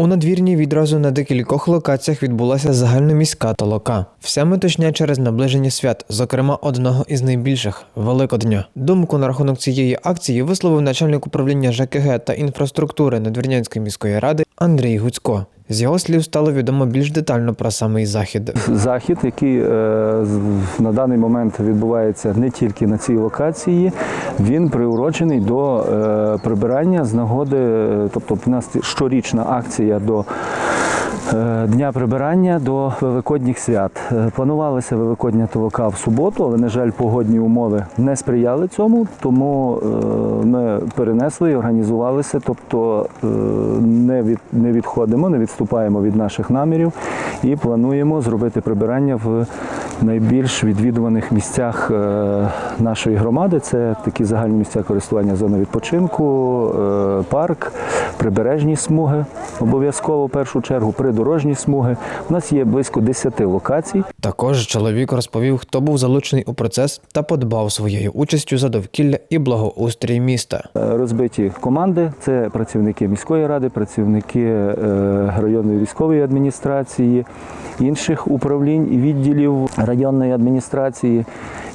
У надвірні відразу на декількох локаціях відбулася загальноміська толока. Вся метушня через наближення свят, зокрема одного із найбільших Великодня. Думку на рахунок цієї акції висловив начальник управління ЖКГ та інфраструктури Надвірнянської міської ради Андрій Гуцько. З його слів стало відомо більш детально про самий захід. Захід, який е, на даний момент відбувається не тільки на цій локації, він приурочений до е, прибирання з нагоди, е, тобто в нас щорічна акція до Дня прибирання до Великодніх свят. Е, Планувалася Великодня толока в суботу, але, на жаль, погодні умови не сприяли цьому, тому е, ми перенесли і організувалися, тобто е, не, від, не відходимо, не відступаємо від наших намірів і плануємо зробити прибирання в найбільш відвідуваних місцях е, нашої громади. Це такі загальні місця користування зони відпочинку, е, парк, прибережні смуги. Обов'язково в першу чергу придорожні смуги. У нас є близько 10 локацій. Також чоловік розповів, хто був залучений у процес та подбав своєю участю за довкілля і благоустрій міста. Е, Розбиті команди це працівники міської ради, працівники е, районної військової адміністрації, інших управлінь і відділів районної адміністрації,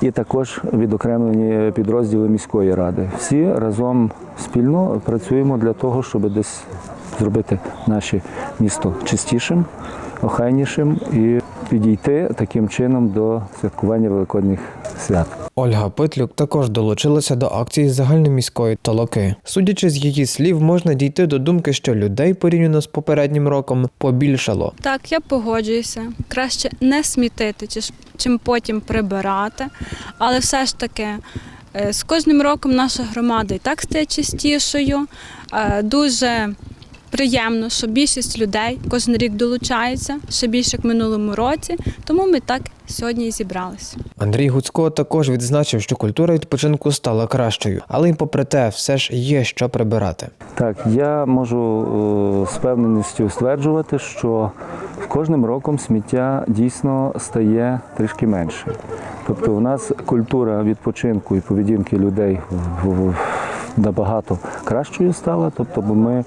і також відокремлені підрозділи міської ради. Всі разом спільно працюємо для того, щоб десь зробити наше місто чистішим, охайнішим і підійти таким чином до святкування великодніх свят. Ольга Питлюк також долучилася до акції загальноміської толоки. Судячи з її слів, можна дійти до думки, що людей порівняно з попереднім роком побільшало. Так, я погоджуюся. Краще не смітити, чи ж- чим потім прибирати. Але все ж таки, е, з кожним роком наша громада і так стає чистішою. Е, Дуже приємно, що більшість людей кожен рік долучається, ще більше як в минулому році. Тому ми так сьогодні і зібралися. Андрій Гуцько також відзначив, що культура відпочинку стала кращою, але й попри те, все ж є що прибирати. Так, я можу е, з певненістю стверджувати, що кожним роком сміття дійсно стає трішки менше. Тобто, у нас культура відпочинку і поведінки людей в- в- набагато кращою стала. Тобто, бо ми,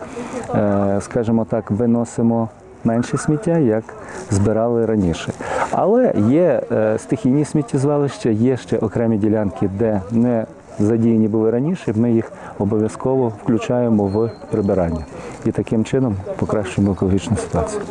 скажімо так, виносимо менше сміття, як збирали раніше. Але є е, стихійні сміттєзвалища, є ще окремі ділянки, де не задіяні були раніше, ми їх обов'язково включаємо в прибирання і таким чином покращуємо екологічну ситуацію.